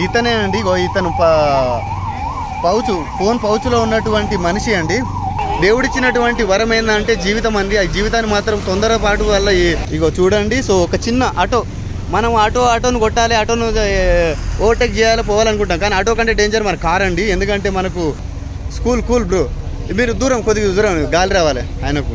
ఈతనే అండి ఇగో ఇతను pouch phone పౌచులో ఉన్నటువంటి మనిషి అండి. దేవుడిచ్చినటువంటి వరం ఏంటంటే జీవితం అండి. ఆ జీవితాన్ని మాత్రం తొందరపాటు వల్ల ఇగో చూడండి. సో ఒక చిన్న ఆటో మనం ఆటో ఆటోను కొట్టాలి ఆటోను ఓవర్టేక్ చేయాలి పోవాలనుకుంటాం. కానీ ఆటో కంటే డేంజర్ మన కార్ అండి. ఎందుకంటే మనకు స్కూల్ కూల్ బ్రో. మీరు దూరం కొద్దిగా దూరం గాలి రావాలి ఆయనకు.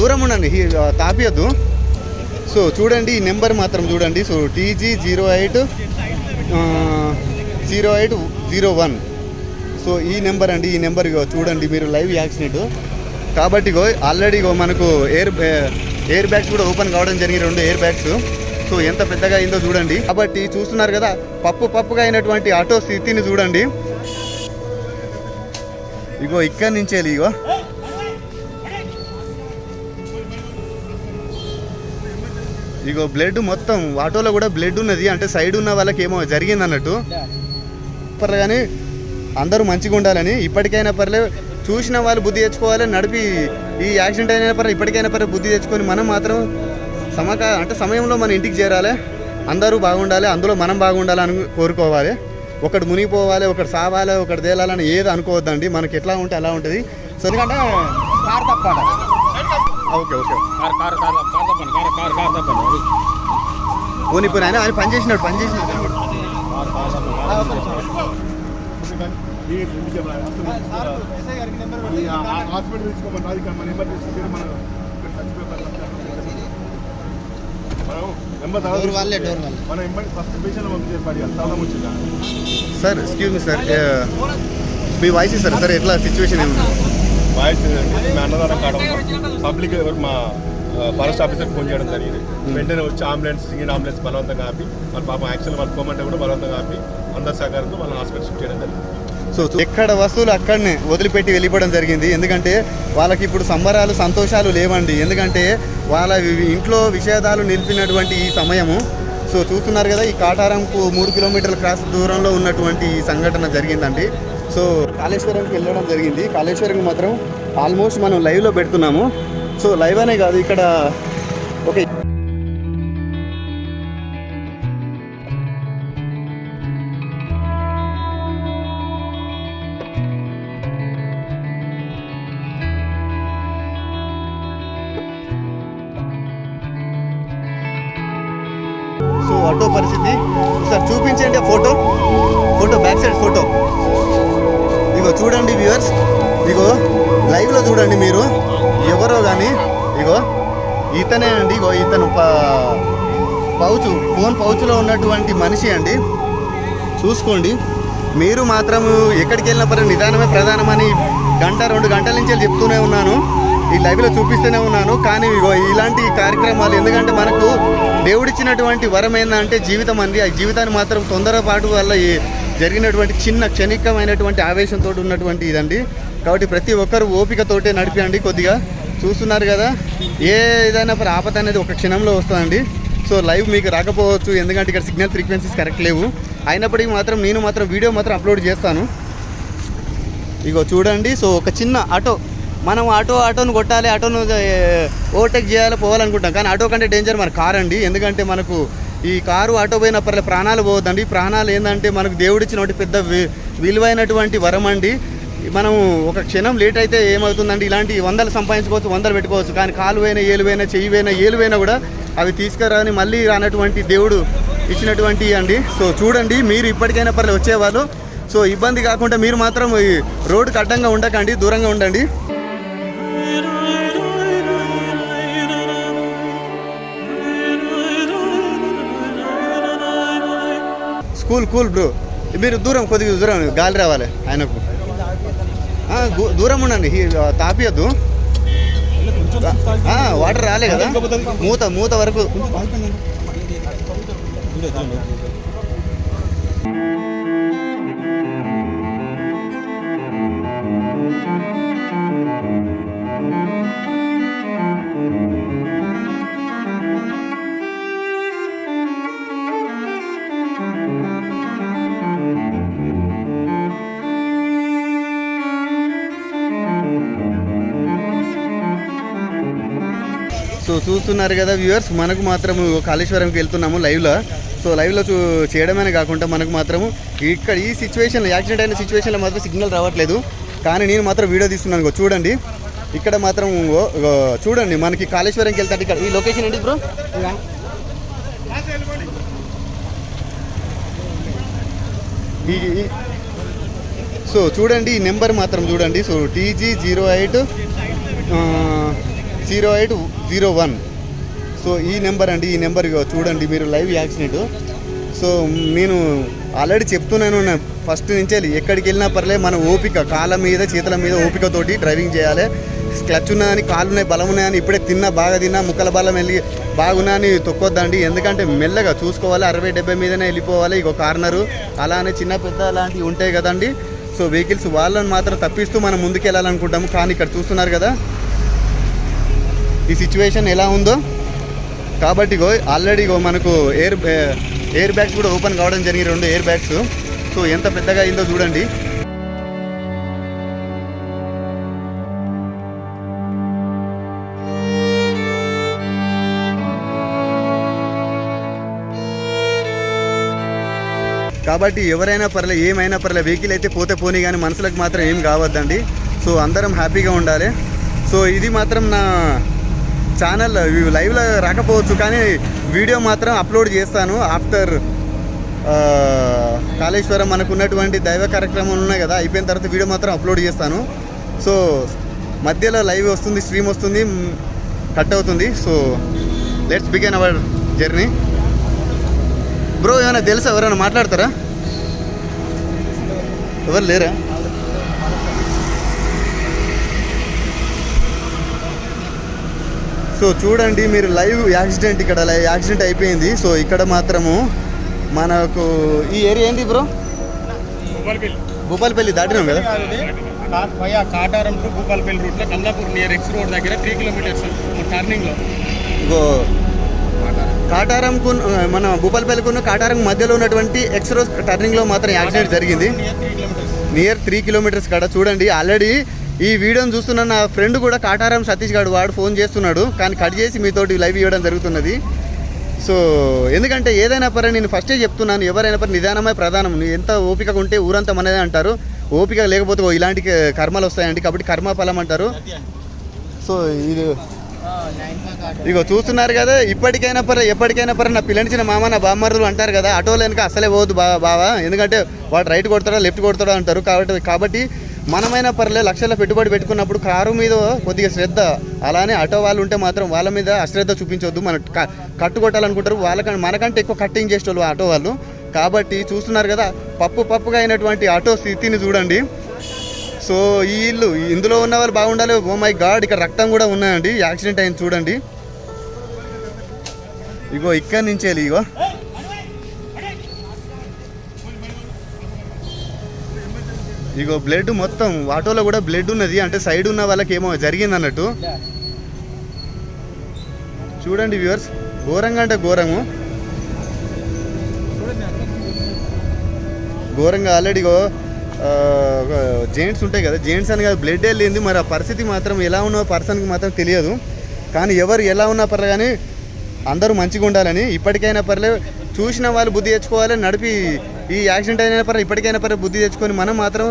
దూరం ఉండండి. తాపియద్దు. సో చూడండి ఈ నెంబర్ మాత్రం చూడండి. So TG zero eight zero eight zero one. So ఈ నెంబర్ అండి ఈ నెంబర్ ఇగో చూడండి మీరు లైవ్ యాక్సిడెంట్. కాబట్టి ఆల్రెడీ మనకు ఎయిర్ ఎయిర్ బ్యాగ్స్ కూడా ఓపెన్ కావడం జరిగింది రెండు ఎయిర్ బ్యాగ్స్. సో ఎంత పెద్దగా అయిందో చూడండి. కాబట్టి చూస్తున్నారు కదా పప్పు పప్పుగా అయినటువంటి ఆటో స్థితిని చూడండి. ఇగో ఇక్కడి నుంచే ఇగో. ఇగో బ్లడ్ మొత్తం ఆటోలో కూడా బ్లడ్ ఉన్నది అంటే సైడ్ ఉన్న వాళ్ళకి ఏమో జరిగింది అన్నట్టు. పర్లే కానీ అందరూ మంచిగా ఉండాలని ఇప్పటికైనా పర్లే చూసిన వాళ్ళు బుద్ధి తెచ్చుకోవాలి నడిపి ఈ యాక్సిడెంట్ అయినా పర్లే ఇప్పటికైనా పర్లే బుద్ధి తెచ్చుకొని మనం మాత్రం సమక అంటే సమయంలో మన ఇంటికి చేరాలి అందరూ బాగుండాలి అందులో మనం బాగుండాలని కోరుకోవాలి. ఒకటి మునిగిపోవాలి ఒకటి సావాలి ఒకటి తేలాలని ఏది అనుకోవద్దండి మనకి ఎట్లా ఉంటే అలా ఉంటుంది. సో ఎందుకంటే car తప్పాలి okay okay. Car car car car తప్పండి కార్ కార్ కార్ తప్పండి పోనీ పోనీ ఆయన ఆయన పని చేసినాడు పని చేసినాడు. హాస్పిటల్ తీసుకోమని అది మన తీసుకుంటే మనం సార్ ఎక్స్క్యూజ్ మీ సార్ మీ వాయిస్ సార్ సార్ ఎట్లా సిచ్యువేషన్ ఏముంది? వాయిస్ మా అన్నదానం కాడ పబ్లిక్ మా ఫారెస్ట్ ఆఫీసర్ ఫోన్ చేయడం జరిగింది. వెంటనే వచ్చి అంబులెన్స్ సింగిల్ అంబులెన్స్ బలవంతంగా ఆపి మన పాప యాక్చువల్ వాళ్ళు పోమంటే కూడా బలవంతంగా ఆపి అందరి సహకారంతో వాళ్ళని హాస్పిటల్ షిఫ్ట్ చేయడం జరిగింది. సో ఎక్కడ వస్తువులు అక్కడనే వదిలిపెట్టి వెళ్ళిపోవడం జరిగింది. ఎందుకంటే వాళ్ళకి ఇప్పుడు సంబరాలు సంతోషాలు లేవండి. ఎందుకంటే వాళ్ళ ఇంట్లో విషేదాలు నిలిపినటువంటి ఈ సమయము. సో చూస్తున్నారు కదా ఈ కాటారంకు మూడు కిలోమీటర్ల క్రాస్ దూరంలో ఉన్నటువంటి ఈ సంఘటన జరిగిందండి. సో కాళేశ్వరంకి వెళ్ళడం జరిగింది. కాళేశ్వరం మాత్రం ఆల్మోస్ట్ మనం లైవ్లో పెడుతున్నాము. సో లైవ్ అనే కాదు ఇక్కడ ఒక ఇగో చూడండి వ్యూవర్స్ ఇగో లైవ్లో చూడండి మీరు. ఎవరో కానీ ఇగో ఇతనే అండి ఇగో ఇతను ప- పౌచు ఫోన్ పౌచులో ఉన్నటువంటి మనిషి అండి. చూసుకోండి. మీరు మాత్రం ఎక్కడికి వెళ్ళినప్పుడు నిదానమే ప్రధానమని గంట రెండు గంటల నుంచి చెప్తూనే ఉన్నాను. ఈ లైవ్లో చూపిస్తూనే ఉన్నాను. కానీ ఇగో ఇలాంటి కార్యక్రమాలు ఎందుకంటే మనకు దేవుడిచ్చినటువంటి వరం ఏంటంటే జీవితం అంది ఆ జీవితాన్ని మాత్రం తొందరపాటు వల్ల ఈ జరిగినటువంటి చిన్న క్షణికమైనటువంటి ఆవేశంతో ఉన్నటువంటి ఇదండి. కాబట్టి ప్రతి ఒక్కరు ఓపికతోటే నడిపియండి కొద్దిగా. చూస్తున్నారు కదా ఏ ఏదైనా పరి ఆపద అనేది ఒక క్షణంలో వస్తుందండి. సో లైవ్ మీకు రాకపోవచ్చు ఎందుకంటే ఇక్కడ సిగ్నల్ ఫ్రీక్వెన్సీస్ కరెక్ట్ లేవు. అయినప్పటికీ మాత్రం నేను మాత్రం వీడియో మాత్రం అప్లోడ్ చేస్తాను. ఇగో చూడండి సో ఒక చిన్న ఆటో మనం ఆటో ఆటోను కొట్టాలి ఆటోను ఓవర్టేక్ చేయాలి పోవాలనుకుంటాం కానీ ఆటో కంటే డేంజర్ మన కార్ అండి ఎందుకంటే మనకు ఈ కారు ఆటో పోయిన పర్లే ప్రాణాలు పోవద్దండి. ప్రాణాలు ఏంటంటే మనకు దేవుడిచ్చినటువంటి పెద్ద వి- విలువైనటువంటి వరం అండి మనం ఒక క్షణం లేట్ అయితే ఏమవుతుందండి? ఇలాంటి వందలు సంపాదించుకోవచ్చు వందలు పెట్టుకోవచ్చు. కానీ కాలు పోయినా ఏలు పోయినా చెయ్యి పోయినా ఏలు పోయినా కూడా అవి తీసుకురాని మళ్ళీ రానటువంటి దేవుడు ఇచ్చినటువంటి అండి. సో చూడండి మీరు ఇప్పటికైనా పర్లేదు వచ్చేవాళ్ళు. సో ఇబ్బంది కాకుండా మీరు మాత్రం ఈ రోడ్డుకి అడ్డంగా ఉండకండి దూరంగా ఉండండి. Cool cool bro. మీరు దూరం కొద్దిగా దూరం గాలి రావాలి ఆయనకు. దూరం ఉండండి తాపియద్దు. వాటర్ రాలే కదా. మూత మూత వరకు. చూస్తున్నారు కదా వ్యూవర్స్ మనకు మాత్రం కాళేశ్వరంకి వెళ్తున్నాము లైవ్లో సో లైవ్లో చూ చేయడమే కాకుండా మనకు మాత్రము ఇక్కడ ఈ సిచ్యువేషన్లో యాక్సిడెంట్ అయిన సిచ్యువేషన్లో మాత్రం సిగ్నల్ రావట్లేదు. కానీ నేను మాత్రం వీడియో తీస్తున్నాను చూడండి. ఇక్కడ మాత్రం చూడండి మనకి కాళేశ్వరంకి వెళ్తాడు ఇక్కడ ఈ లొకేషన్ ఏంటి బ్రో సో చూడండి ఈ నెంబర్ మాత్రం చూడండి. So TG zero eight zero eight zero one. So ఈ నెంబర్ అండి ఈ నెంబర్ చూడండి మీరు లైవ్ యాక్సిడెంట్. సో నేను ఆల్రెడీ చెప్తున్నాను ఫస్ట్ నుంచే ఎక్కడికి వెళ్ళినా పర్లే మన ఓపిక కాళ్ళ మీద చేతుల మీద ఓపికతోటి డ్రైవింగ్ చేయాలి. క్లచ్ ఉన్నదని కాళ్ళు ఉన్నాయి బలం ఉన్నాయని ఇప్పుడే తిన్నా బాగా తిన్నా ముక్కల బలం వెళ్ళి బాగున్నాయని తొక్కొద్దండి. ఎందుకంటే మెల్లగా చూసుకోవాలి అరవై డెబ్బై మీదనే వెళ్ళిపోవాలి ఇక కార్నరు. అలానే చిన్న పెద్ద లాంటివి ఉంటాయి కదండి. సో వెహికల్స్ వాళ్ళని మాత్రం తప్పిస్తూ మనం ముందుకు వెళ్ళాలనుకుంటాము కానీ ఇక్కడ చూస్తున్నారు కదా ఈ సిచ్యువేషన్ ఎలా ఉందో. కాబట్టి గో ఆల్రెడీ గో మనకు ఎయిర్ ఎయిర్ బ్యాగ్స్ కూడా ఓపెన్ కావడం జరిగింది రెండు ఎయిర్ బ్యాగ్స్ సో ఎంత పెద్దగా అయిందో చూడండి. కాబట్టి ఎవరైనా పర్లే ఏమైనా పర్లే వెహికల్ అయితే పోతే పోనీ కానీ మనసులకు మాత్రం ఏం కావద్దండి. సో అందరం హ్యాపీగా ఉండాలి. సో ఇది మాత్రం నా ఛానల్ లైవ్లో రాకపోవచ్చు కానీ వీడియో మాత్రం అప్లోడ్ చేస్తాను ఆఫ్టర్ కాళేశ్వరం మనకు ఉన్నటువంటి దైవ కార్యక్రమాలు ఉన్నాయి కదా అయిపోయిన తర్వాత వీడియో మాత్రం అప్లోడ్ చేస్తాను. సో మధ్యలో లైవ్ వస్తుంది స్ట్రీమ్ వస్తుంది కట్ అవుతుంది. So let's begin our journey bro ఏమైనా తెలుసా? ఎవరైనా మాట్లాడతారా? ఎవరు లేరా? సో చూడండి మీరు లైవ్ యాక్సిడెంట్ ఇక్కడ లైవ్ యాక్సిడెంట్ అయిపోయింది. సో ఇక్కడ మాత్రము మనకు ఈ ఏరియా ఏంటి బ్రో? భూపాలపల్లి. దాటినాం కదా? కాటారం టు భూపాలపల్లి రూట్లో కమలాపూర్ నియర్ ఎక్స్ రోడ్ దగ్గర త్రీ కిలోమీటర్స్ టర్నింగ్లో. ఇగో కాటారంకు మన భూపాలపల్లికున్న కాటారం మధ్యలో ఉన్నటువంటి ఎక్స్రో టర్నింగ్లో మాత్రం యాక్సిడెంట్ జరిగింది. Near three kilometers near three kilometers కాడ చూడండి ఆల్రెడీ ఈ వీడియోని చూస్తున్న నా ఫ్రెండ్ కూడా కాటారం సతీష్ గారు వాడు ఫోన్ చేస్తున్నాడు. కానీ కట్ చేసి మీతోటి లైవ్ ఇవ్వడం జరుగుతున్నది. సో ఎందుకంటే ఏదైనా పరే నేను ఫస్టే చెప్తున్నాను ఎవరైనా పరి నిదానమే ప్రధానం. నువ్వు ఎంత ఓపికగా ఉంటే ఊరంతా మనదే అంటారు. ఓపిక లేకపోతే ఇలాంటి కర్మలు వస్తాయండి కాబట్టి కర్మ ఫలం అంటారు. సో ఇది ఇగో చూస్తున్నారు కదా ఇప్పటికైనా పరే ఎప్పటికైనా పరే నా పిల్లనిచ్చిన మామ నా బామ్మరులు అంటారు కదా ఆటోలు వెనక అసలే పోవద్దు బా బావా. ఎందుకంటే వాడు రైట్ కొడతాడా లెఫ్ట్ కొడతాడా అంటారు. కాబట్టి కాబట్టి మనమైనా పర్లే లక్షల పెట్టుబడి పెట్టుకున్నప్పుడు కారు మీద కొద్దిగా శ్రద్ధ అలానే ఆటో వాళ్ళు ఉంటే మాత్రం వాళ్ళ మీద అశ్రద్ధ చూపించొద్దు. మన క- కట్టు కొట్టాలనుకుంటారు వాళ్ళకంటే మనకంటే ఎక్కువ కట్టింగ్ చేసేవాళ్ళు ఆటో వాళ్ళు. కాబట్టి చూస్తున్నారు కదా పప్పు పప్పుగా అయినటువంటి ఆటో స్థితిని చూడండి. సో ఈ ఇల్లు ఇందులో ఉన్న వాళ్ళు బాగుండాలి. ఓ మై గాడ్ ఇక్కడ రక్తం కూడా ఉన్నాయండి. యాక్సిడెంట్ అయింది చూడండి. ఇగో ఇక్కడి నుంచే ఇగో. ఇగో బ్లడ్ మొత్తం ఆటోలో కూడా బ్లడ్ ఉన్నది. అంటే సైడ్ ఉన్న వాళ్ళకి ఏమో జరిగింది అన్నట్టు. చూడండి వ్యూవర్స్ ఘోరంగా అంటే ఘోరము. ఘోరంగా ఆల్రెడీగో జెంట్స్ ఉంటాయి కదా. జెంట్స్ అని కాదు బ్లడ్ వెళ్ళింది. మరి ఆ పరిస్థితి మాత్రం ఎలా ఉన్న పర్సన్కి మాత్రం తెలియదు. కానీ ఎవరు ఎలా ఉన్నా పర్లే కానీ అందరూ మంచిగా ఉండాలని ఇప్పటికైనా పర్లేదు చూసిన వాళ్ళు బుద్ధి తెచ్చుకోవాలి నడిపి ఈ యాక్సిడెంట్ అయినా పర్లే ఇప్పటికైనా పర్లే బుద్ధి తెచ్చుకొని మనం మాత్రం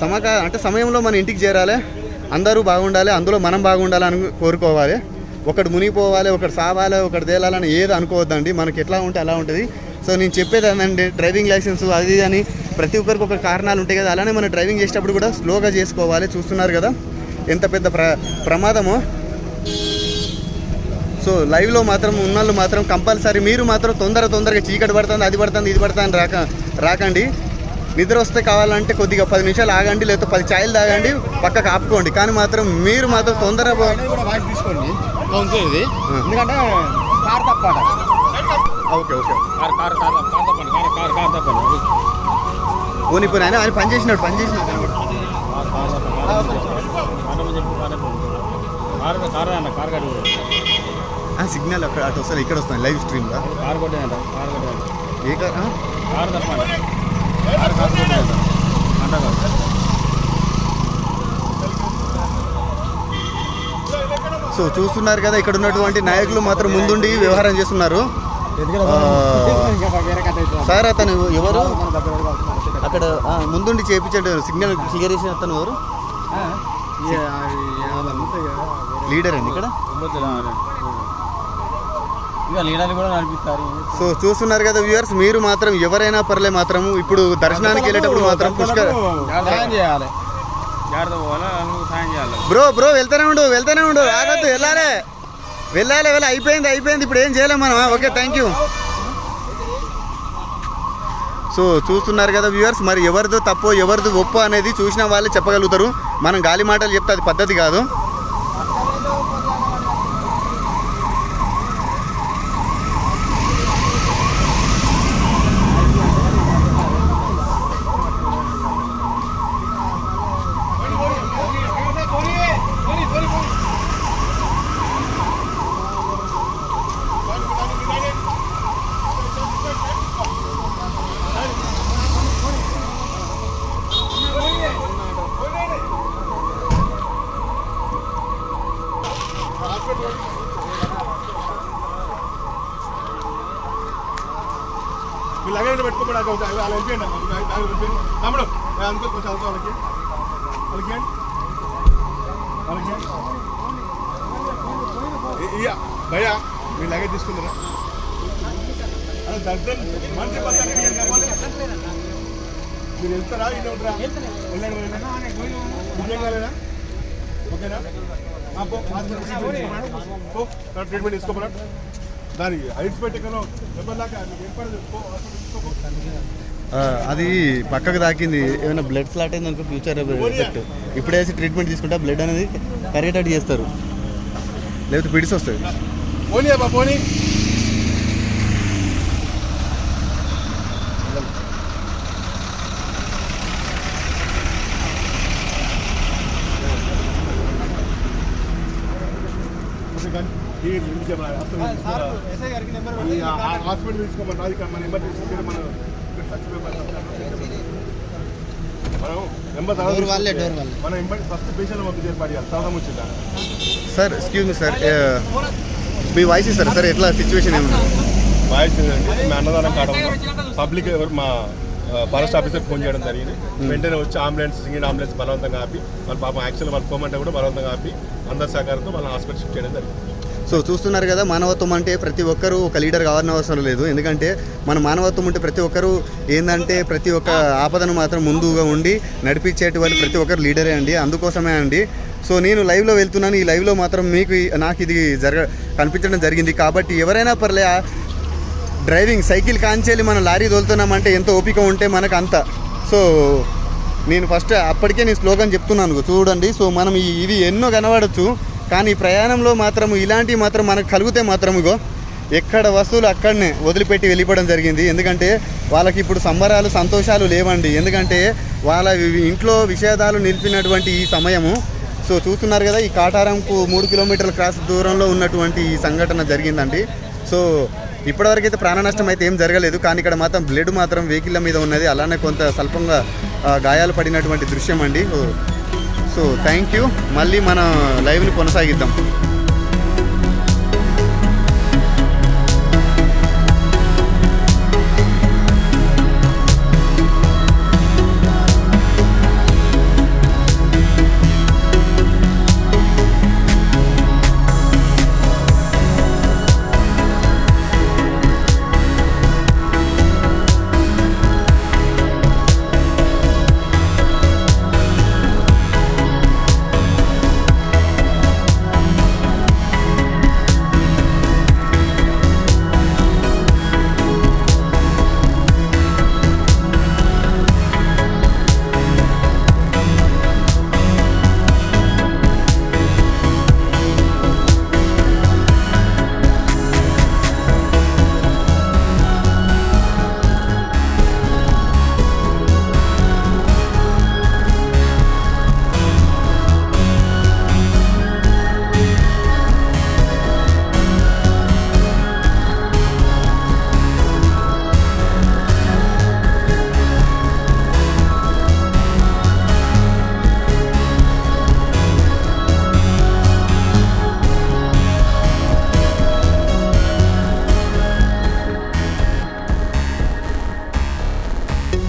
సమక అంటే సమయంలో మన ఇంటికి చేరాలి. అందరూ బాగుండాలి అందులో మనం బాగుండాలని కోరుకోవాలి. ఒకటి మునిగిపోవాలి ఒకటి సావాలి ఒకటి తేలాలని ఏది అనుకోవద్దండి. మనకి ఎట్లా ఉంటే అలా ఉంటుంది. సో నేను చెప్పేది ఏంటంటే డ్రైవింగ్ లైసెన్స్ అది ఇది అని ప్రతి ఒక్కరికి ఒక కారణాలు ఉంటాయి కదా. అలానే మనం డ్రైవింగ్ చేసేటప్పుడు కూడా స్లోగా చేసుకోవాలి. చూస్తున్నారు కదా ఎంత పెద్ద ప్ర ప్రమాదమో. సో లైవ్లో మాత్రం ఉన్నోళ్ళు మాత్రం కంపల్సరీ మీరు మాత్రం తొందర తొందరగా చీకటి పడుతుంది అది పడుతుంది ఇది పడుతుంది రాక రాకండి. నిద్ర వస్తే కావాలంటే కొద్దిగా పది నిమిషాలు ఆగండి లేకపోతే పది ఛాయలు తాగండి పక్కకు ఆపుకోండి. కానీ మాత్రం మీరు మాత్రం తొందర తీసుకోండి. ఎందుకంటే car తప్పాట okay okay. Car car car car తప్పండి. కార్ కార్ కార్ తప్పండి. పోనీ పోనీ. ఆయన ఆయన పని చేసినాడు పని చేసినాడు. కార్ కార్ అన్న కార్ గాడి ఆ సిగ్నల్ అక్కడ అటు వస్తాను ఇక్కడ వస్తాను లైవ్ స్ట్రీమ్లో కార్ ఏ కార్ సో చూస్తున్నారు కదా ఇక్కడ ఉన్నటువంటి నాయకులు మాత్రం ముందుండి వ్యవహారం చేస్తున్నారు సార్ అతను ఎవరు అక్కడ ఆ, ముందుండి చేయించండి సిగ్నల్ క్లియర్ చేసిన అతను ఎవరు లీడర్ అండి ఇక్కడ ఇక లీడర్లు కూడా నడిపిస్తారు. సో చూస్తున్నారు కదా వ్యూవర్స్ మీరు మాత్రం ఎవరైనా పర్లే మాత్రం ఇప్పుడు దర్శనానికి వెళ్ళేటప్పుడు మాత్రం పుష్కర సాయం చేయాలి. బ్రో బ్రో వెళ్తానే ఉండు వెళ్తానే ఉండు. ఆగొద్దు వెళ్ళాలి. వెళ్ళాలి వెళ్ళి అయిపోయింది అయిపోయింది. ఇప్పుడు ఏం చేయలేం మనం. ఓకే థ్యాంక్ యూ సో చూస్తున్నారు కదా వ్యూవర్స్ మరి ఎవరిదో తప్పో ఎవరిదో ఒప్పో అనేది చూసిన వాళ్ళే చెప్పగలుగుతారు. మనం గాలి మాటలు చెప్తే అది పద్ధతి కాదు మీ లగేజ్ పెట్టుకోమని అక్కడ ఒక- అలా వెళ్ళిపోయండి అమ్మ. ఒక ఐదు- ఐదు వెళ్ళిపోయండి. తమ్ముడు అందుకో కొంచెం అవసరం వాళ్ళకి వాళ్ళకి వాళ్ళకి భయ్యా మీ లగేజ్ తీసుకుంటారా అదే దర్శనం మంచి పద్ధతి మీరు వెళ్తారా ఇల్లు ఉంటారా వెళ్ళండి ఓకేనా ట్రీట్మెంట్ పో. దాని పెట్టకను ఆ, అది పక్కకు తాకింది. ఏమైనా బ్లడ్ ఫ్లాట్ అయింది అనుకో ఫ్యూచర్ ఎఫెక్ట్ ఇప్పుడే వేసి ట్రీట్మెంట్ తీసుకుంటే బ్లడ్ అనేది కరిగేటట్టు చేస్తారు. లేకపోతే పిడిసి వస్తుంది పోనీ అబ్బా పోనీ. హాస్పిటల్ తీసుకోమని అది మన ఎమర్జెన్సీ ఫస్ట్ పేషెంట్ తర్వాత వచ్చిందా? సార్ ఎక్స్క్యూజ్ మీ సార్ మీ వాయిస్ ఇస్తారు సార్ ఎట్లా సిచ్యువేషన్ ఏమన్నా వాయిస్ ఏంటంటే మా అన్నదానం కాడ పబ్లిక్ ఎవరు మా ఫారెస్ట్ ఆఫీసర్ ఫోన్ చేయడం జరిగింది. వెంటనే వచ్చి అంబులెన్స్ సింగిల్ అంబులెన్స్ బలవంతంగా ఆపి వాళ్ళ పాపం యాక్చువల్ వాళ్ళు పోమంటే కూడా బలవంతంగా ఆపి అందరి సహకారంతో వాళ్ళని హాస్పిటల్ షిఫ్ట్ చేయడం జరిగింది. సో చూస్తున్నారు కదా మానవత్వం అంటే ప్రతి ఒక్కరూ ఒక లీడర్ కావాలని అవసరం లేదు. ఎందుకంటే మన మానవత్వం ఉంటే ప్రతి ఒక్కరు ఏంటంటే ప్రతి ఒక్క ఆపదను మాత్రం ముందుగా ఉండి నడిపించేటువంటి ప్రతి ఒక్కరు లీడరే అండి అందుకోసమే అండి. సో నేను లైవ్లో వెళ్తున్నాను ఈ లైవ్లో మాత్రం మీకు నాకు ఇది జరగ కనిపించడం జరిగింది. కాబట్టి ఎవరైనా పర్లే డ్రైవింగ్ సైకిల్ కాంచేలి మనం లారీ తోలుతున్నామంటే ఎంత ఓపిక ఉంటే మనకు అంత సో నేను ఫస్ట్ అప్పటికే నేను స్లోగన్ చెప్తున్నాను చూడండి. సో మనం ఇది ఇవి ఎన్నో కనబడచ్చు. కానీ ప్రయాణంలో మాత్రం ఇలాంటివి మాత్రం మనకు కలిగితే మాత్రం ఇగో ఎక్కడ వస్తువులు అక్కడనే వదిలిపెట్టి వెళ్ళిపోవడం జరిగింది. ఎందుకంటే వాళ్ళకి ఇప్పుడు సంబరాలు సంతోషాలు లేవండి. ఎందుకంటే వాళ్ళ ఇంట్లో విషాదాలు నిలిపినటువంటి ఈ సమయము సో చూస్తున్నారు కదా ఈ కాటారంకు మూడు కిలోమీటర్ల క్రాస్ దూరంలో ఉన్నటువంటి ఈ సంఘటన జరిగిందండి. సో ఇప్పటివరకు అయితే ప్రాణ నష్టం అయితే ఏం జరగలేదు. కానీ ఇక్కడ మాత్రం బ్లడ్ మాత్రం వెహికల్ మీద ఉన్నది. అలానే కొంత స్వల్పంగా గాయాలు పడినటువంటి దృశ్యం అండి. So thank you. మళ్ళీ మన లైవ్ని కొనసాగిద్దాం.